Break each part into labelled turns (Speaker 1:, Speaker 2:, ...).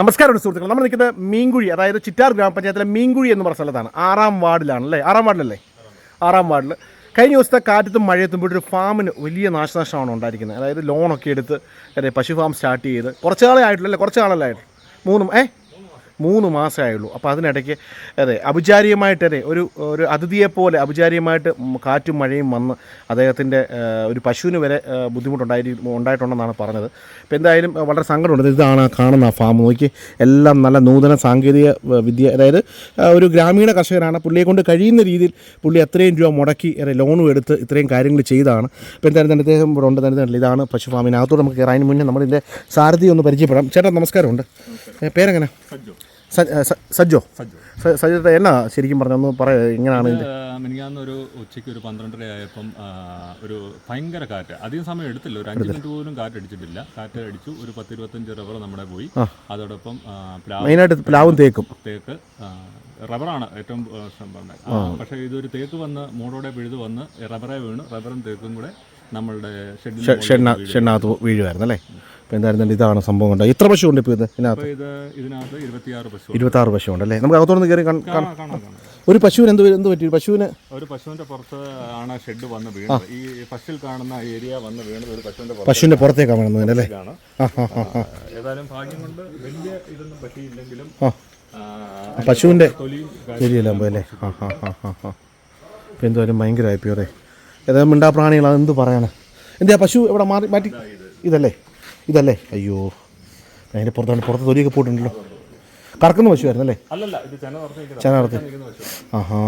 Speaker 1: നമസ്കാരം സുഹൃത്തുക്കൾ നമ്മൾ നിൽക്കുന്നത് മീൻകുഴി അതായത് ചിറ്റാർ ഗ്രാമപഞ്ചായത്തിലെ മീൻകുഴി എന്ന് പറഞ്ഞ സ്ഥലത്താണ്. ആറാം വാർഡിലാണ് അല്ലേ? ആറാം വാർഡിലല്ലേ? ആറാം വാർഡിൽ കഴിഞ്ഞ ദിവസത്തെ കാറ്റത്തും മഴയത്തും പോയിട്ട് ഒരു ഫാമിന് വലിയ നാശനഷ്ടമാണ് ഉണ്ടായിരിക്കുന്നത്. അതായത് ലോണൊക്കെ എടുത്ത് അതെ പശു ഫാം സ്റ്റാർട്ട് ചെയ്ത് കുറച്ച് കാലേ ആയിട്ടുള്ളൂ അല്ലേ? കുറച്ച് കാലല്ലേ ആയിട്ടുള്ളൂ. മൂന്നും ഏ? മൂന്ന് മാസമേ ആയുള്ളൂ അപ്പോൾ അതിനിടയ്ക്ക് അതെ അപചാരിയമായിട്ട് അതെ ഒരു ഒരു അതിഥിയെപ്പോലെ അപചാരിയമായിട്ട് ഉം കാറ്റും മഴയും വന്ന് അദ്ദേഹത്തിന്റെ ഒരു പശുവിന് വരെ ബുദ്ധിമുട്ടുണ്ടായി ഉണ്ടായിട്ടുണ്ടെന്നാണ് പറഞ്ഞത്. അപ്പോൾ എന്തായാലും വളരെ സങ്കടമുണ്ട്. ഇതാണ് കാണുന്ന ആ ഫാം. നോക്കി എല്ലാം നല്ല നൂതന സാങ്കേതിക വിദ്യ അതായത് ഒരു ഗ്രാമീണ കർഷകനാണ്. പുള്ളിയെ കൊണ്ട് കഴിയുന്ന രീതിയിൽ പുള്ളി അത്രയും രൂപ മുടക്കി ലോണും എടുത്ത് ഇത്രയും കാര്യങ്ങൾ ചെയ്താണ് അപ്പോൾ എന്തായാലും തന്നെ അദ്ദേഹം ഇവിടെ ഉണ്ട് തന്നെ ഇതാണ് പശു ഫാമിനകത്തോട് നമുക്ക് കയറാൻ. മുന്നേ നമ്മളിതിന്റെ സാരഥി ഒന്ന് പരിചയപ്പെടാം. ചേട്ടാ നമസ്കാരമുണ്ട്. പേരെങ്ങനെ? സജ്ജോ? സജ്ജോ. സജ്ജോ എന്നാ ശരിക്കും പറഞ്ഞു ഒന്ന് പറയാ എങ്ങനെയാണ്
Speaker 2: മിനിങ്ങാന്ന് ഒരു ഉച്ചയ്ക്ക് ഒരു പന്ത്രണ്ടര ആയപ്പം ഒരു ഭയങ്കര കാറ്റ്. അധികം സമയം എടുത്തില്ല. ഒരു അഞ്ച് മിനിറ്റ് പോലും കാറ്റ് അടിച്ചിട്ടില്ല. കാറ്റ് അടിച്ചു. ഒരു പത്ത് ഇരുപത്തഞ്ച് റബ്ബർ നമ്മുടെ പോയി. അതോടൊപ്പം
Speaker 1: മെയിനായിട്ട് പ്ലാവും തേക്കും.
Speaker 2: തേക്ക് റബ്ബറാണ് ഏറ്റവും പക്ഷേ ഇതൊരു തേക്ക് വന്ന് മൂടോടെ പിഴുത് വന്ന് റബ്ബറെ വീണ് റബ്ബറും തേക്കും കൂടെ നമ്മളുടെ
Speaker 1: ഷെഡിനകത്ത് വീഴുമായിരുന്നു അല്ലേ അപ്പോൾ എന്തായിരുന്നു ഇതാണ് സംഭവം ഉണ്ട് ഇത്ര പശു ഉണ്ട് ഇപ്പോൾ ഇത് ഇതിനകത്ത്?
Speaker 2: ഇതിനകത്ത് ഇരുപത്തിയാറ് പശു
Speaker 1: ഇരുപത്താറ് പശു ഉണ്ട് അല്ലേ? നമുക്ക് അകത്തോന്ന് കയറി ഒരു പശുവിന് എന്ത് എന്ത് പറ്റി? പശുവിന്
Speaker 2: ഒരു പശുവിന്റെ പുറത്ത് ആണ് ഷെഡ് വന്ന് വീണത്. ഈ ഫസ്റ്റിൽ കാണുന്ന ഏരിയ വന്ന് വീണത് ഒരു പശുവിന്റെ
Speaker 1: പശുവിന്റെ പുറത്തേക്കാണ് വേണമെന്ന് അല്ലേ?
Speaker 2: ഏതായാലും ഭാഗ്യം കൊണ്ട് വലിയ ഇതൊന്നും പറ്റിയില്ലെങ്കിലും പശുവിന്റെ
Speaker 1: ശരിയല്ല അല്ലേ? ആ ആ ആ ഇപ്പം എന്തായാലും ഭയങ്കരമായി പ്യൂറേ ഏതായാലും പ്രാണികളാണ് അതെന്ത് പറയാനാ? എന്തിയാ പശു എവിടെ മാറി മാറ്റി? ഇതല്ലേ ഇതല്ലേ. അയ്യോ അതിന്റെ പുറത്താണ് പുറത്ത് തൊലിയൊക്കെ പോയിട്ടുണ്ടല്ലോ കറക്കുന്ന പശുവായിരുന്നു അല്ലേ?
Speaker 2: ചെന
Speaker 1: നടത്തി ആഹാ.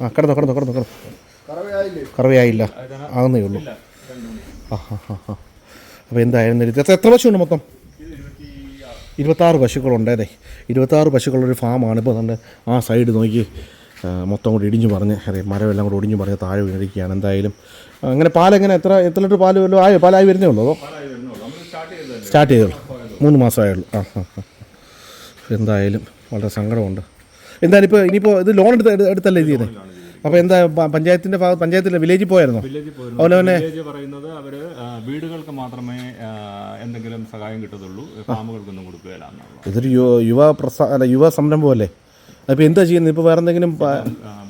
Speaker 1: ആ കിടന്നോ കിടന്നോ കിടന്നോ കിടന്നോ. കറവയായില്ല? ആകുന്നേ ഉള്ളൂ. ആ ഹാ ഹാ ഹാ അപ്പോൾ എന്തായിരുന്നു ഇത് എത്ര പശുണ്ട് മൊത്തം? ഇരുപത്താറ് പശുക്കളുണ്ട് അതെ. ഇരുപത്താറ് പശുക്കളുള്ളൊരു ഫാമാണ്. ഇപ്പോൾ നമ്മുടെ ആ സൈഡ് നോക്കി. മൊത്തം കൂടി ഇടിഞ്ഞു പറഞ്ഞ് അറിയാം മരമെല്ലാം കൂടി ഒടിഞ്ഞു പറഞ്ഞ് താഴെ വീണിരിക്കുകയാണ് എന്തായാലും. അങ്ങനെ പാലെങ്ങനെ എത്ര എത്ര ലിറ്റർ പാൽ വല്ലതും ആയോ? പാലായി വരുന്നേ ഉള്ളൂ അതോ? സ്റ്റാർട്ട് ചെയ്തോളൂ മൂന്ന് മാസമായുള്ളൂ. ആ ആ ആ എന്തായാലും വളരെ സങ്കടമുണ്ട്. എന്തായാലും ഇപ്പോൾ ഇനിയിപ്പോൾ ഇത് ലോൺ എടുത്ത് എടുത്തല്ല ഇത് അപ്പോൾ എന്താ പഞ്ചായത്തിന്റെ പഞ്ചായത്തിന്റെ ഭാഗത്ത് പഞ്ചായത്തിലെ വില്ലേജിൽ പോയായിരുന്നോ? അതുപോലെ തന്നെ
Speaker 2: പറയുന്നത് അവർ വീടുകൾക്ക് മാത്രമേ എന്തെങ്കിലും സഹായം കിട്ടത്തുള്ളൂ. ഫാമുകൾക്കൊന്നും കൊടുക്കുകയില്ല
Speaker 1: ഇതൊരു യുവ പ്രസ അല്ല യുവ സംരംഭമല്ലേ? അപ്പോൾ എന്താ ചെയ്യുന്നത്? ഇപ്പോൾ വേറെ എന്തെങ്കിലും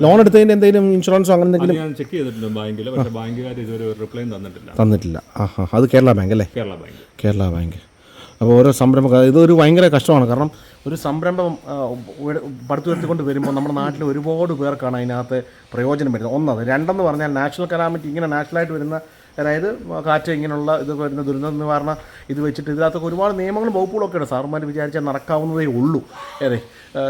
Speaker 1: ലോൺ എടുത്തതിന്റെ എന്തെങ്കിലും ഇൻഷുറൻസോ അങ്ങനെ എന്തെങ്കിലും?
Speaker 2: ഞാൻ ചെക്ക് ചെയ്തിട്ടുണ്ട് ബാങ്കിൽ പക്ഷേ ബാങ്കുകാർ ഇതുവരെ ഒരു റിപ്ലൈ തന്നിട്ടില്ല.
Speaker 1: തന്നിട്ടില്ല. ആ അത് കേരള ബാങ്ക് അല്ലേ?
Speaker 2: കേരള ബാങ്ക്.
Speaker 1: കേരള ബാങ്ക്. അപ്പോൾ ഓരോ സംരംഭം ഇതൊരു ഭയങ്കര കഷ്ടമാണ്. കാരണം ഒരു സംരംഭം പടുത്തു വരുത്തിക്കൊണ്ട് പടുത്തുയർത്തിക്കൊണ്ട് വരുമ്പോൾ നമ്മുടെ നാട്ടിൽ ഒരുപാട് പേർക്കാണ് അതിനകത്ത് പ്രയോജനം വരുന്നത്. ഒന്നത്. രണ്ടെന്ന് പറഞ്ഞാൽ നാഷണൽ കലാമിറ്റി ഇങ്ങനെ നാഷണലായിട്ട് വരുന്ന അതായത് കാറ്റ് ഇങ്ങനെയുള്ള ഇത് വരുന്ന ദുരന്ത നിവാരണ ഇത് വെച്ചിട്ട് ഇതിനകത്തൊക്കെ ഒരുപാട് നിയമങ്ങളും വകുപ്പുകളൊക്കെ ഉണ്ട് സാറുമാർ വിചാരിച്ചാൽ നടക്കാവുന്നതേ ഉള്ളൂ. അതെ.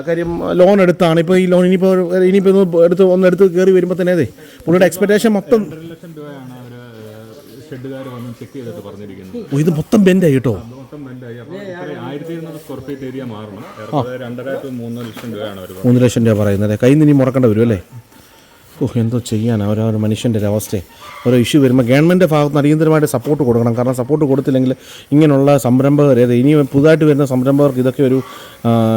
Speaker 1: കാര്യം ലോൺ എടുത്താണ്. ഇപ്പോൾ ഈ ലോൺ ഇനിയിപ്പോൾ ഇനിയിപ്പോൾ ഒന്ന് എടുത്ത് ഒന്ന് എടുത്ത് കയറി വരുമ്പോൾ തന്നെ അതെ പുള്ളിയുടെ എക്സ്പെക്ടേഷൻ മൊത്തം
Speaker 2: ലക്ഷം രൂപയാണ് അവർ ഷെഡുകാർ വന്ന് ചെക്ക് ചെയ്തിട്ട് പറഞ്ഞിരിക്കുന്നത്.
Speaker 1: ഇത് മൊത്തം ബെൻഡായി കേട്ടോ.
Speaker 2: മൊത്തം ബെൻഡായി അപ്പോൾ ഇത്രയും ആയിരത്തി ഇരുന്നൂറ് സ്ക്വയർ ഫീറ്റ് ഏരിയ മാറണം. ഏറെക്കുറെ രണ്ടര ടു മൂന്ന് ലക്ഷം രൂപയാണ് അവർ
Speaker 1: മൂന്ന് ലക്ഷം രൂപ പറയുന്നത് കയ്യിൽ നിന്ന് ഇനി മുറക്കേണ്ടി വരും അല്ലേ? ഓ എന്തോ ചെയ്യാനാണ് ഓരോ ഓരോ മനുഷ്യന്റെ ഒരു അവസ്ഥയെ. ഓരോ ഇഷ്യൂ വരുമ്പോൾ ഗവൺമെന്റ് ഭാഗത്ത് നിന്ന് അടിയന്തരമായിട്ട് സപ്പോർട്ട് കൊടുക്കണം. കാരണം സപ്പോർട്ട് കൊടുത്തില്ലെങ്കിൽ ഇങ്ങനെയുള്ള സംരംഭകർ അതെ ഇനി പുതുതായിട്ട് വരുന്ന സംരംഭകർക്ക് ഇതൊക്കെ ഒരു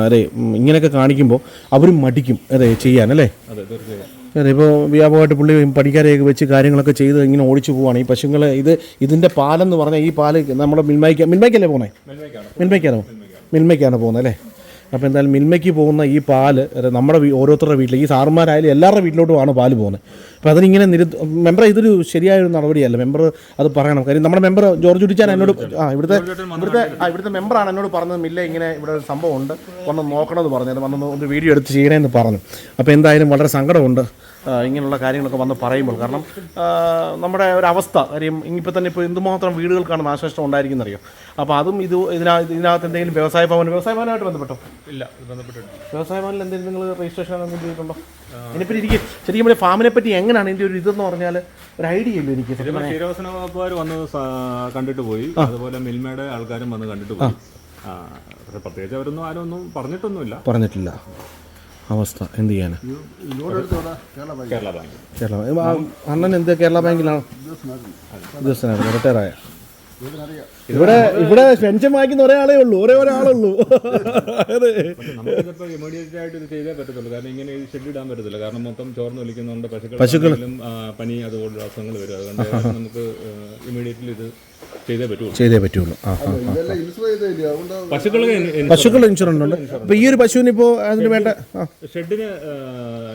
Speaker 1: അതെ ഇങ്ങനെയൊക്കെ കാണിക്കുമ്പോൾ അവരും മടിക്കും അതെ ചെയ്യാൻ അല്ലേ?
Speaker 2: അതെ
Speaker 1: ഇപ്പോൾ വ്യാപകമായിട്ട് പുള്ളി പണിക്കാരെയൊക്കെ വെച്ച് കാര്യങ്ങളൊക്കെ ചെയ്ത് ഇങ്ങനെ ഓടിച്ചു പോവാണ്. ഈ പശുങ്ങളെ ഇത് ഇതിന്റെ പാലെന്ന് പറഞ്ഞാൽ ഈ പാൽ നമ്മുടെ മിൽമയ്ക്ക് മിൽമയ്ക്കല്ലേ പോണേ?
Speaker 2: മെൽമയ്ക്കാണ്.
Speaker 1: മിൽമയ്ക്കാണോ? മിൽമയ്ക്കാണ് പോകുന്നത് അല്ലേ? അപ്പോൾ എന്തായാലും മിൽമയ്ക്ക് പോകുന്ന ഈ പാൽ നമ്മുടെ ഓരോരുത്തരുടെ വീട്ടിലേക്ക് ഈ സാറുമാരായാലും എല്ലാവരുടെ വീട്ടിലോട്ടുമാണ് പാൽ പോകുന്നത്. അപ്പോൾ അതിനിങ്ങനെ നിരു മെമ്പർ ഇതൊരു ശരിയായ ഒരു നടപടിയല്ല. മെമ്പർ അത് പറയണം. കാര്യം നമ്മുടെ മെമ്പർ ജോർജ് ഉടിച്ചാൻ എന്നോട് ആ ഇവിടുത്തെ ഇവിടുത്തെ ആ ഇവിടുത്തെ മെമ്പറാണ് എന്നോട് പറഞ്ഞത്. മില്ല ഇങ്ങനെ ഇവിടെ ഒരു സംഭവം ഉണ്ട് വന്ന് നോക്കണമെന്ന് പറഞ്ഞത് വന്നൊന്ന് ഒരു വീഡിയോ എടുത്ത് ചെയ്യണമെന്ന് പറഞ്ഞു. അപ്പോൾ എന്തായാലും വളരെ സങ്കടമുണ്ട്. ഇങ്ങനെയുള്ള കാര്യങ്ങളൊക്കെ വന്ന് പറയുമ്പോൾ. കാരണം നമ്മുടെ ഒരു അവസ്ഥ കാര്യം ഇനിയിപ്പോൾ തന്നെ ഇപ്പോൾ എന്തുമാത്രം വീടുകൾക്കാണ് നാശനഷ്ടം ഉണ്ടായിരിക്കുന്നറിയോ? അപ്പോൾ അതും ഇത് ഇതിനകത്ത് ഇതിനകത്ത് എന്തെങ്കിലും വ്യവസായ ഭവൻ വ്യവസായ ഭവനമായിട്ട് ബന്ധപ്പെട്ടോ?
Speaker 2: ഇല്ല ഇത് ബന്ധപ്പെട്ടിട്ടുണ്ട്
Speaker 1: വ്യവസായ ഭവനിൽ എന്തെങ്കിലും നിങ്ങൾ രജിസ്ട്രേഷൻ എന്തെങ്കിലും ചെയ്തിട്ടുണ്ടോ ഇതിനെപ്പറ്റി എനിക്ക് ശരിക്കും പറഞ്ഞാൽ ഫാമിനെ പറ്റി എങ്ങനെയാണ് ഇതിന്റെ ഒരു ഇതെന്ന് പറഞ്ഞാൽ ഒരു ഐഡിയ ഇല്ല എനിക്ക്
Speaker 2: ക്ഷീരവസന വകുപ്പുകാർ വന്ന് കണ്ടിട്ട് പോയി. അതുപോലെ മിൽമയുടെ ആൾക്കാരും വന്ന് കണ്ടിട്ട് പോയി. പ്രത്യേകിച്ച് അവരൊന്നും ആരും ഒന്നും പറഞ്ഞിട്ടൊന്നുമില്ല.
Speaker 1: പറഞ്ഞിട്ടില്ല. അവസ്ഥ എന്ത് ചെയ്യാനാ?
Speaker 2: കേരള ബാങ്ക്.
Speaker 1: അണ്ണൻ എന്ത് കേരള ബാങ്കിലാണ്? റിട്ടയർ റിട്ടയറായ? ഇവിടെ ഇവിടെ പെൻഷൻ വാങ്ങിക്കുന്ന ഒരേ ആളേ ഉള്ളൂ ഒരേ ഒരാളുള്ളൂ. അതെ.
Speaker 2: നമുക്കിതിപ്പോ ഇമീഡിയറ്റ് ആയിട്ട് ഇത് ചെയ്തേ പറ്റത്തുള്ളൂ. കാരണം ഇങ്ങനെ ഇത് ഷെഡ് ഇടാൻ പറ്റത്തില്ല. കാരണം മൊത്തം ചോർന്ന് ഒലിക്കുന്നുണ്ട് പശുക്കളും പനി അതുപോലുള്ള അസുഖങ്ങൾ വരും. അതുകൊണ്ട് നമുക്ക് ഇമീഡിയറ്റ്ലി ഇത് ചെയ്തേ പറ്റുള്ളൂ.
Speaker 1: ചെയ്തേ പറ്റുള്ളൂ. ആ ആ
Speaker 2: പശുക്കളെ
Speaker 1: ഇൻഷുറൻസ്. ഉണ്ട്. അപ്പോൾ ഈ ഒരു പശുവിന് ഇപ്പോൾ അതിന് വേണ്ട ആ.
Speaker 2: ഷെഡിന്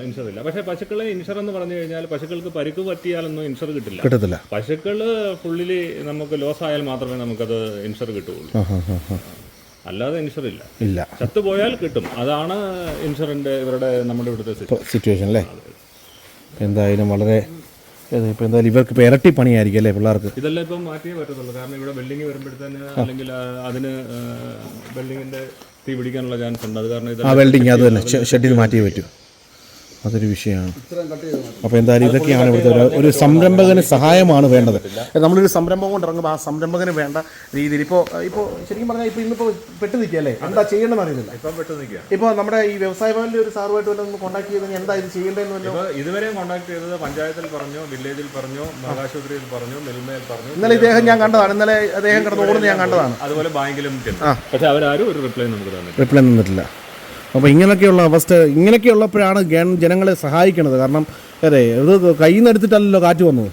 Speaker 2: ഇൻഷുർ ഇല്ല. പക്ഷേ പശുക്കളെ ഇൻഷുർ എന്ന് പറഞ്ഞു കഴിഞ്ഞാൽ പശുക്കൾക്ക് പരിക്ക് പറ്റിയാലൊന്നും ഇൻഷുർ കിട്ടില്ല.
Speaker 1: കിട്ടത്തില്ല.
Speaker 2: പശുക്കൾ ഫുള്ളിൽ നമുക്ക് ലോസ് ആയാൽ മാത്രമേ നമുക്കത് ഇൻഷുർ കിട്ടുകയുള്ളൂ.
Speaker 1: ആ ആ ആ ആ.
Speaker 2: അല്ലാതെ ഇൻഷുർ ഇല്ല.
Speaker 1: ഇല്ല.
Speaker 2: ചത്തുപോയാൽ കിട്ടും. അതാണ് ഇൻഷുറൻസ് ഇവരുടെ നമ്മുടെ ഇവിടുത്തെ
Speaker 1: സിറ്റുവേഷൻ അല്ലേ? എന്തായാലും വളരെ ഇപ്പോൾ എന്തായാലും ഇവർക്ക് ഇപ്പോൾ ഇരട്ടി പണിയായിരിക്കും അല്ലേ പിള്ളേർക്ക്?
Speaker 2: ഇതെല്ലാം ഇപ്പം മാറ്റിയേ പറ്റത്തുള്ളൂ. കാരണം ഇവിടെ ബിൽഡിംഗ് വരുമ്പോഴത്തേന് അല്ലെങ്കിൽ അതിന് ബിൽഡിങ്ങിന്റെ തീ പിടിക്കാനുള്ള ചാൻസ് ഉണ്ട്. അത് കാരണം
Speaker 1: ആ വെൽഡിങ് അത് തന്നെ. ഷെഡിൽ മാറ്റിയേ പറ്റൂ. അതൊരു വിഷയമാണ്. അപ്പോൾ എന്തായാലും ഇതൊക്കെയാണ് ഇവിടുത്തെ ഒരു ഒരു സംരംഭകന് സഹായമാണ് വേണ്ടത്. നമ്മളൊരു സംരംഭം കൊണ്ട് ഇറങ്ങുമ്പോൾ ആ സംരംഭകന് വേണ്ട രീതിയിൽ ഇപ്പോൾ ഇപ്പോൾ ശരിക്കും പറഞ്ഞാൽ ഇപ്പോൾ ഇന്നിപ്പോൾ പെട്ട് നിൽക്കുകയല്ലേ? എന്താ ചെയ്യേണ്ടതെന്ന് അറിയുന്നില്ല
Speaker 2: ഇപ്പം പെട്ട് നിൽക്കുക.
Speaker 1: ഇപ്പോൾ നമ്മുടെ ഈ വ്യവസായ ഭവനിലെ ഒരു സാറുമായിട്ട് വല്ലതും ഒന്ന് കോൺടാക്ട് ചെയ്തെങ്കിൽ എന്താ ഇത് ചെയ്യേണ്ടതെന്ന്
Speaker 2: ഇതുവരെയും കോൺടാക്ട് ചെയ്തത് പഞ്ചായത്തിൽ പറഞ്ഞു വില്ലേജിൽ പറഞ്ഞു മൃഗാശുപത്രിയിൽ പറഞ്ഞു മിൽമയിൽ പറഞ്ഞു.
Speaker 1: ഇന്നലെ ഇദ്ദേഹം ഞാൻ കണ്ടതാണ്. ഇന്നലെ അദ്ദേഹം കിടന്ന് ഓടുന്നത് ഞാൻ കണ്ടതാണ്.
Speaker 2: അതുപോലെ ബാങ്കിലും പക്ഷെ അവരാരും ഒരു റിപ്ലൈ നമുക്ക് തന്നില്ല
Speaker 1: റിപ്ലൈ നിന്നിട്ടില്ല അപ്പോൾ ഇങ്ങനെയൊക്കെയുള്ള അവസ്ഥ ഇങ്ങനെയൊക്കെയുള്ളപ്പോഴാണ് ജനങ്ങളെ സഹായിക്കുന്നത് കാരണം അതെ ഇത് കയ്യിൽ നിന്ന് എടുത്തിട്ടല്ലല്ലോ കാറ്റ് വന്നത്.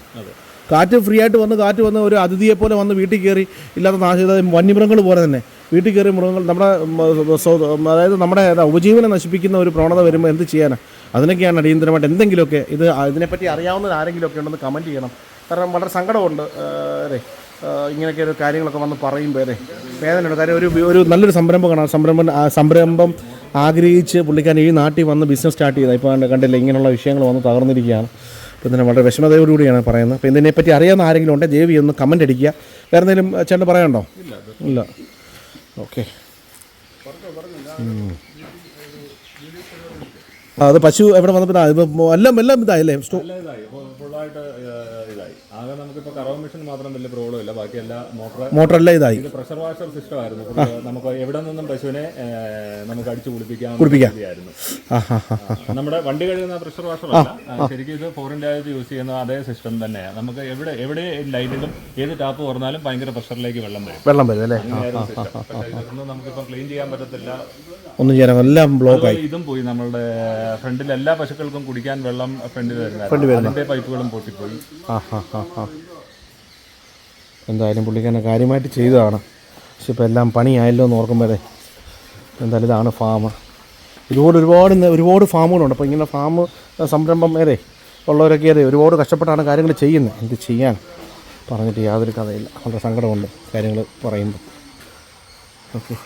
Speaker 1: കാറ്റ് ഫ്രീ ആയിട്ട് വന്ന് കാറ്റ് വന്ന് ഒരു അതിഥിയെ പോലെ വന്ന് വീട്ടിൽ കയറി ഇല്ലാത്ത നാശ വന്യമൃഗങ്ങൾ പോലെ തന്നെ. വീട്ടിൽ കയറി മൃഗങ്ങൾ നമ്മുടെ അതായത് നമ്മുടെ ഉപജീവനം നശിപ്പിക്കുന്ന ഒരു പ്രവണത വരുമ്പോൾ എന്ത് ചെയ്യാനാണ് അതിനൊക്കെയാണ് അടിയന്തരമായിട്ട് എന്തെങ്കിലുമൊക്കെ ഇത് ഇതിനെപ്പറ്റി അറിയാവുന്ന ആരെങ്കിലുമൊക്കെ ഉണ്ടെന്ന് കമന്റ് ചെയ്യണം. കാരണം വളരെ സങ്കടമുണ്ട് അതെ ഇങ്ങനെയൊക്കെ ഒരു കാര്യങ്ങളൊക്കെ വന്ന് പറയുമ്പോൾ അതെ വേദനയുണ്ട്. കാര്യം ഒരു ഒരു നല്ലൊരു സംരംഭം സംരംഭമാണ് സംരംഭം സംരംഭം ആഗ്രഹിച്ച് പുള്ളിക്കാരൻ ഈ നാട്ടിൽ വന്ന് ബിസിനസ് സ്റ്റാർട്ട് ചെയ്താൽ ഇപ്പോൾ കണ്ട് കണ്ടില്ല ഇങ്ങനെയുള്ള വിഷയങ്ങൾ വന്ന് തകർന്നിരിക്കുകയാണ്. അപ്പോൾ ഇതിനെ വളരെ വിഷമതയോടുകൂടിയാണ് പറയുന്നത്. അപ്പോൾ ഇതിനെപ്പറ്റി അറിയാവുന്ന ആരെങ്കിലും ഉണ്ടെങ്കിൽ ദേവി ഒന്ന് കമന്റ് അടിക്കുക. വേറെ എന്തെങ്കിലും ചേട്ടൻ പറയാനുണ്ടോ? ഇല്ല ഓക്കെ ആ അത് പശു എവിടെ വന്നപ്പോൾ എല്ലാം എല്ലാം ഇതായല്ലേ? സ്റ്റോ
Speaker 2: ഇതായി. ഫുള്ളായിട്ട് ഇതായി. ആകെ നമുക്കിപ്പോൾ കറവ മെഷീൻ മാത്രം വലിയ പ്രോബ്ലം ഇല്ല. ബാക്കി എല്ലാ മോട്ടർ
Speaker 1: മോട്ടറെല്ലാം ഇതായി.
Speaker 2: ഇത് പ്രഷർ വാഷർ സിസ്റ്റം ആയിരുന്നു. നമുക്ക് എവിടെ നിന്നും പശുവിനെ നമുക്ക് അടിച്ചു കുളിപ്പിക്കാം.
Speaker 1: കുളിപ്പിക്കാം. ആ ഹാ ഹാ ഹാ
Speaker 2: നമ്മുടെ വണ്ടി കഴുകുന്ന പ്രഷർ വാഷർ അല്ല. ശരിക്കും ഇത് യൂസ് ചെയ്യുന്ന അതേ സിസ്റ്റം തന്നെയാണ് നമുക്ക് എവിടെ എവിടെ ലൈനിലും ഏത് ടാപ്പ് തുറന്നാലും ഭയങ്കര പ്രഷറിലേക്ക് വെള്ളം വരും.
Speaker 1: വെള്ളം വരും അല്ലേ.
Speaker 2: നമുക്കിപ്പോൾ ക്ലീൻ ചെയ്യാൻ പറ്റത്തില്ല.
Speaker 1: ഒന്നും ചെയ്യാൻ എല്ലാം ബ്ലോക്കായി
Speaker 2: ഇതും പോയി. നമ്മളുടെ ഫ്രണ്ടിൽ എല്ലാ പശുക്കൾക്കും കുടിക്കാൻ വെള്ളം ഫ്രണ്ടിൽ വരുന്നത് പൈപ്പുകളും പൊട്ടിപ്പോയി.
Speaker 1: ആ ഹാ ഹാ ഹാ എന്തായാലും പുള്ളിക്കാരനെ കാര്യമായിട്ട് ചെയ്തതാണ്. പക്ഷെ ഇപ്പോൾ എല്ലാം പണിയായല്ലോ എന്ന് ഓർക്കുമ്പോഴേ എന്തായാലും ഇതാണ് ഫാം ഇതുപോലെ ഒരുപാട് ഒരുപാട് ഫാമുകളുണ്ട് അപ്പോൾ ഇങ്ങനെ ഫാം സംരംഭം വരെ ഉള്ളവരൊക്കെ അതെ ഒരുപാട് കഷ്ടപ്പെട്ടാണ് കാര്യങ്ങൾ ചെയ്യുന്നത്. എന്ത് ചെയ്യാൻ? പറഞ്ഞിട്ട് യാതൊരു കഥയില്ല. വളരെ സങ്കടമുണ്ട് കാര്യങ്ങൾ പറയുമ്പോൾ. ഓക്കെ.